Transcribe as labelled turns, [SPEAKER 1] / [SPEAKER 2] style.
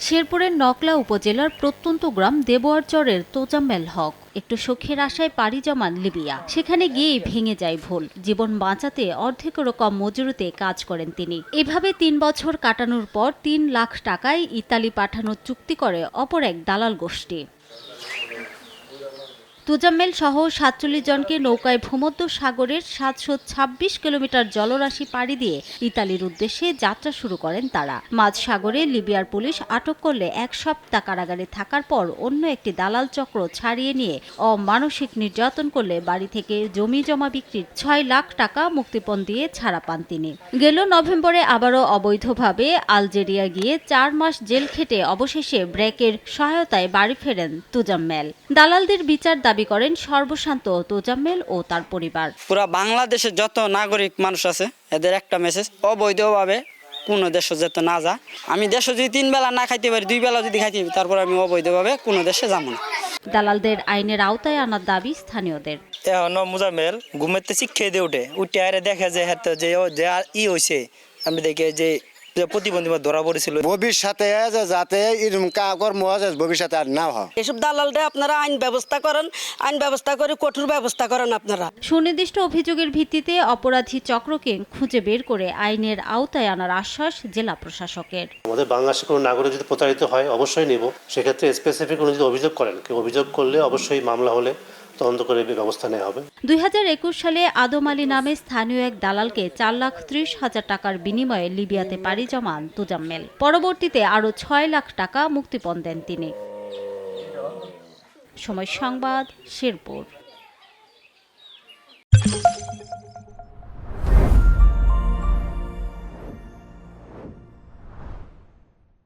[SPEAKER 1] শেরপুরের নকলা উপজেলার প্রত্যন্ত গ্রাম দেবোয়ারচরের তোজাম্মেল হক। একটু সুখের আশায় পাড়ি জমান লিবিয়া। সেখানে গিয়েই ভেঙে যায় ভুল। জীবন বাঁচাতে অর্ধেকেরও কম মজুরিতে কাজ করেন তিনি। এভাবে তিন বছর কাটানোর পর তিন লাখ টাকায় ইতালি পাঠানোর চুক্তি করে অপর এক দালাল গোষ্ঠী। তুজাম্মেল সহ সাতচল্লিশ জনকে নৌকায় ভূমধ্য সাগরের সাতশো ছাব্বিশ কিলোমিটার জলরাশি পাড়ি দিয়ে ইতালির উদ্দেশ্যে যাত্রা শুরু করেন তারা। মাঝ সাগরে লিবিয়ার পুলিশ আটক করলে এক সপ্তাহ কারাগারে থাকার পর অন্য একটি দালাল চক্র ছাড়িয়ে নিয়ে অমানসিক নির্যাতন করলে বাড়ি থেকে জমি জমা বিক্রির ছয় লাখ টাকা মুক্তিপণ দিয়ে ছাড়া পান তিনি। গেল নভেম্বরে আবারও অবৈধভাবে আলজেরিয়া গিয়ে চার মাস জেল খেটে অবশেষে ব্রেকের সহায়তায় বাড়ি ফেরেন তুজাম্মেল দালালদের বিচার দাবি করেন সর্বশান্ত তোজাম্মেল ও তার পরিবার।
[SPEAKER 2] পুরা বাংলাদেশের যত নাগরিক মানুষ আছে এদের একটা মেসেজ অবৈধভাবে কোনো দেশে যেতে না যা। আমি দেশে যদি তিন বেলা না খাইতে পারি দুই বেলা যদি খাইতে পারি তারপর আমি অবৈধভাবে কোনো দেশে যাব না।
[SPEAKER 1] দালালদের আইনের আওতায় আনার দাবি স্থানীয়দের।
[SPEAKER 3] এখনও মুজামেল ঘুমেতে শিক্ষা দিয়ে উঠে উঠে আরে দেখে যে হাতে যে ও- যে ই হয়েছে আমি দেখে যে যে প্রতিবন্ধী ধরা পড়েছিল।
[SPEAKER 4] ভবিষ্যতে যাতে এরকম কা- কর্ম আছে ভবিষ্যতে আর না হয়।
[SPEAKER 5] এসব দালালরা আপনারা আইন ব্যবস্থা করেন আইন ব্যবস্থা করে কঠোর ব্যবস্থা করেন আপনারা।
[SPEAKER 1] সুনির্দিষ্ট অভিযোগের ভিত্তিতে অপরাধী চক্রকে খুঁজে বের করে আইনের আওতায় আনার আশ্বাস জেলা প্রশাসকের।
[SPEAKER 6] আমাদের বাংলাদেশের কোনো নাগরিক যদি প্রতারিত হয় অবশ্যই নেব। সেক্ষেত্রে স্পেসিফিক কোনো যদি অভিযোগ করেন কেউ অভিযোগ করলে অবশ্যই মামলা হলে তদন্ত করে ব্যবস্থা নেওয়া হবে।
[SPEAKER 1] দুই হাজার একুশ সালে আদম আলী নামে স্থানীয় এক দালালকে চার লাখ ত্রিশ হাজার টাকার বিনিময়ে লিবিয়াতে পাড়ি জমান তুজাম্মেল। পরবর্তীতে আরও ছয় লাখ টাকা মুক্তিপণ দেন তিনি। সময় সংবাদ, শেরপুর।